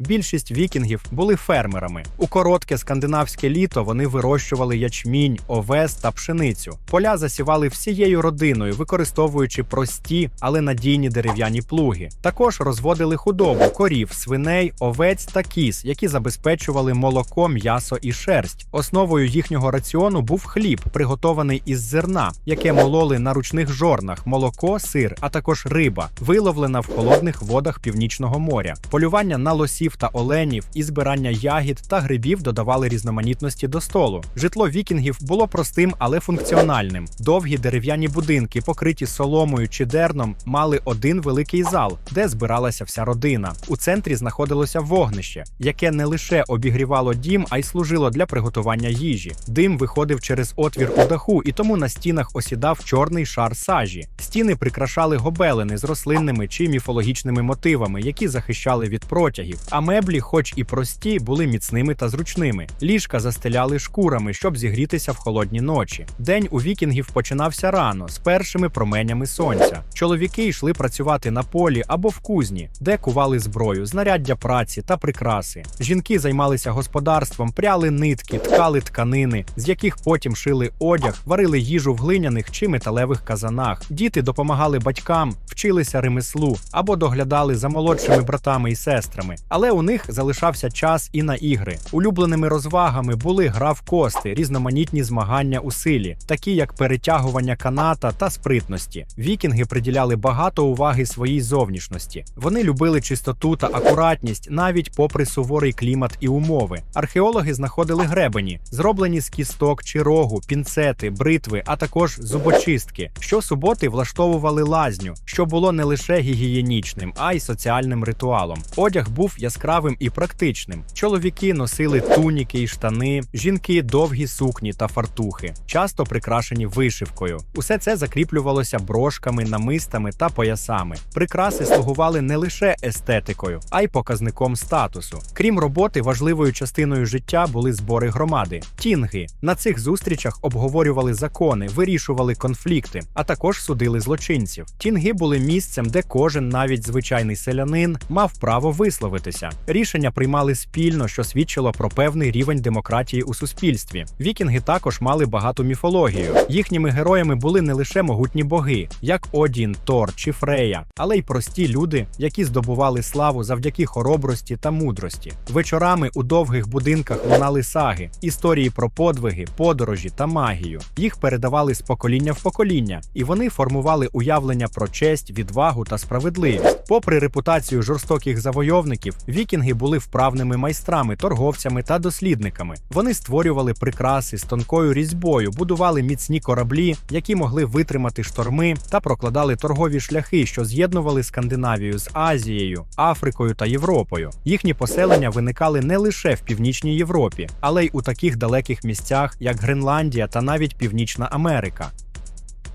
Більшість вікінгів були фермерами. У коротке скандинавське літо вони вирощували ячмінь, овес та пшеницю. Поля засівали всією родиною, використовуючи прості, але надійні дерев'яні плуги. Також розводили худобу, корів, свиней, овець та кіз, які забезпечували молоко, м'ясо і шерсть. Основою їхнього раціону був хліб, приготований із зерна, яке мололи на ручних жорнах, молоко, сир, а також риба, виловлена в холодних водах північного моря. Полювання на лосів та оленів і збирання ягід та грибів додавали різноманітності до столу. Житло вікінгів було простим, але функціональним. Довгі дерев'яні будинки, покриті соломою чи дерном, мали один великий зал, де збиралася вся родина. У центрі знаходилося вогнище, яке не лише обігрівало дім, а й служило для приготування їжі. Дим виходив через отвір у даху, і тому на стінах осідав чорний шар сажі. Стіни прикрашали гобелени з рослинними чи міфологічними мотивами, які захищали від протягів. А меблі, хоч і прості, були міцними та зручними. Ліжка застеляли шкурами, щоб зігрітися в холодні ночі. День у вікінгів починався рано з першими променями сонця. Чоловіки йшли працювати на полі або в кузні, де кували зброю, знаряддя праці та прикраси. Жінки займалися господарством, пряли нитки, ткали тканини, з яких потім шили одяг, варили їжу в глиняних чи металевих казанах. Діти допомагали батькам, вчилися ремеслу або доглядали за молодшими братами і сестрами. Але у них залишався час і на ігри. Улюбленими розвагами були гра в кости, різноманітні змагання у силі, такі як перетягування каната та спритності. Вікінги приділяли багато уваги своїй зовнішності. Вони любили чистоту та акуратність навіть попри суворий клімат і умови. Археологи знаходили гребені, зроблені з кісток чи рогу, пінцети, бритви, а також зубочистки. Щосуботи влаштовували лазню, що було не лише гігієнічним, а й соціальним ритуалом. Одяг був яскравим і практичним. Чоловіки носили туніки і штани, жінки довгі сукні та фартухи, часто прикрашені вишивкою. Усе це закріплювалося брошками, намистами та поясами. Прикраси слугували не лише естетикою, а й показником статусу. Крім роботи, важливою частиною життя були збори громади. Тінги на цих зустрічах обговорювали закони, вирішували конфлікти, а також судили злочинців. Тінги були місцем, де кожен, навіть звичайний селянин, мав право висловитися. Рішення приймали спільно, що свідчило про певний рівень демократії у суспільстві. Вікінги також мали багату міфологію. Їхніми героями були не лише могутні боги, як Одін, Тор чи Фрея, але й прості люди, які здобували славу завдяки хоробрості та мудрості. Вечорами у довгих будинках лунали саги, історії про подвиги, подорожі та магію. Їх передавали з покоління в покоління, і вони формували уявлення про честь, відвагу та справедливість. Попри репутацію жорстоких завойовників, вікінги були вправними майстрами, торговцями та дослідниками. Вони створювали прикраси з тонкою різьбою, будували міцні кораблі, які могли витримати шторми, та прокладали торгові шляхи, що з'єднували Скандинавію з Азією, Африкою та Європою. Їхні поселення виникали не лише в північній Європі, але й у таких далеких місцях, як Гренландія та навіть Північна Америка.